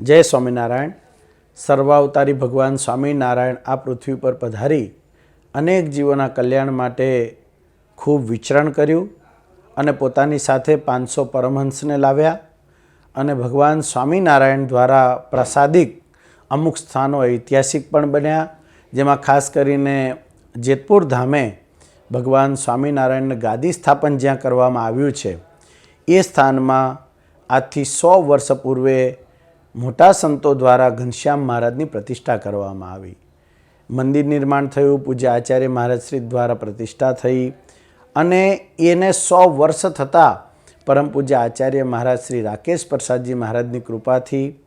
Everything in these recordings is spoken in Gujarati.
જય સ્વામિનારાયણ. સર્વાવતારી ભગવાન સ્વામિનારાયણ આ પૃથ્વી પર પધારી અનેક જીવોના કલ્યાણ માટે ખૂબ વિચરણ કર્યું અને પોતાની સાથે પાંચસો પરમહંસને લાવ્યા અને ભગવાન સ્વામિનારાયણ દ્વારા પ્રસાદિક અમુક સ્થાનો ઐતિહાસિક પણ બન્યા, જેમાં ખાસ કરીને જેતપુર ધામે ભગવાન સ્વામિનારાયણને ગાદી સ્થાપન જ્યાં કરવામાં આવ્યું છે. એ સ્થાનમાં આજથી સો વર્ષ પૂર્વે મોટા સંતો દ્વારા ઘનશ્યામ મહારાજની પ્રતિષ્ઠા કરવામાં આવી. મંદિર નિર્માણ થયું, પૂજ્ય આચાર્ય મહારાજ શ્રી દ્વારા પ્રતિષ્ઠા થઈ અને એને સો વર્ષ થતાં પરમ પૂજ્ય આચાર્ય મહારાજ શ્રી રાકેશ પ્રસાદજી મહારાજની કૃપાથી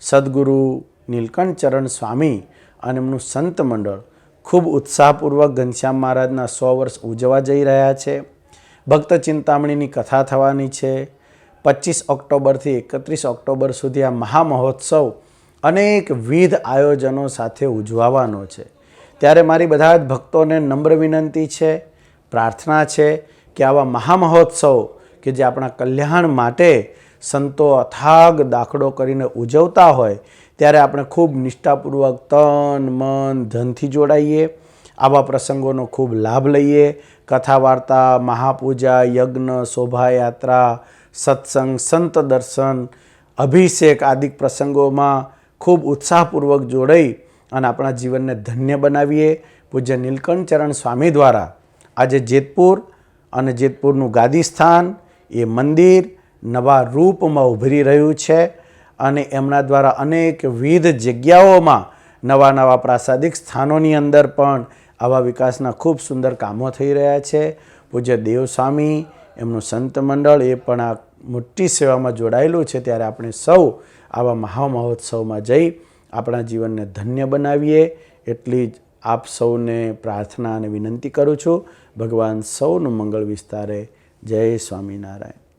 સદગુરુ નીલકંઠ ચરણ સ્વામી અને એમનું સંત મંડળ ખૂબ ઉત્સાહપૂર્વક ઘનશ્યામ મહારાજના સો વર્ષ ઉજવા જઈ રહ્યા છે. ભક્ત ચિંતામણીની કથા થવાની છે. પચીસ ઓક્ટોબરથી એકત્રીસ ઓક્ટોબર સુધી આ મહામહોત્સવ અનેક વિધ આયોજનો સાથે ઉજવાવાનો છે. ત્યારે મારી બધા જ ભક્તોને નમ્ર વિનંતી છે, પ્રાર્થના છે કે આવા મહામહોત્સવ કે જે આપણા કલ્યાણ માટે સંતો અથાગ દાખલો કરીને ઉજવતા હોય, ત્યારે આપણે ખૂબ નિષ્ઠાપૂર્વક તન, મન, ધનથી જોડાઈએ. આવા પ્રસંગોનો ખૂબ લાભ લઈએ. કથા વાર્તા મહાપૂજા, યજ્ઞ, શોભાયાત્રા સત્સંગ, સંત દર્શન, અભિષેક આદિ પ્રસંગોમાં ખૂબ ઉત્સાહપૂર્વક જોડાઈ અને આપણા જીવનને ધન્ય બનાવીએ. પૂજ્ય નીલકંઠ ચરણ સ્વામી દ્વારા આજે જેતપુર અને જેતપુરનું ગાદી સ્થાન, એ મંદિર નવા રૂપમાં ઉભરી રહ્યું છે અને એમના દ્વારા અનેક વિવિધ જગ્યાઓમાં નવા નવા પ્રાસાદિક સ્થાનોની અંદર પણ આવા વિકાસના ખૂબ સુંદર કામો થઈ રહ્યા છે. પૂજ્ય દેવસ્વામી એમનું સંત મંડળ એ પણ આ મોટી સેવામાં જોડાયેલું છે. ત્યારે આપણે સૌ આવા મહામહોત્સવમાં જઈ આપણા જીવનને ધન્ય બનાવીએ એટલી જ આપ સૌને પ્રાર્થના અને વિનંતી કરું છું. ભગવાન સૌનું મંગળ વિસ્તારે જય સ્વામિનારાયણ.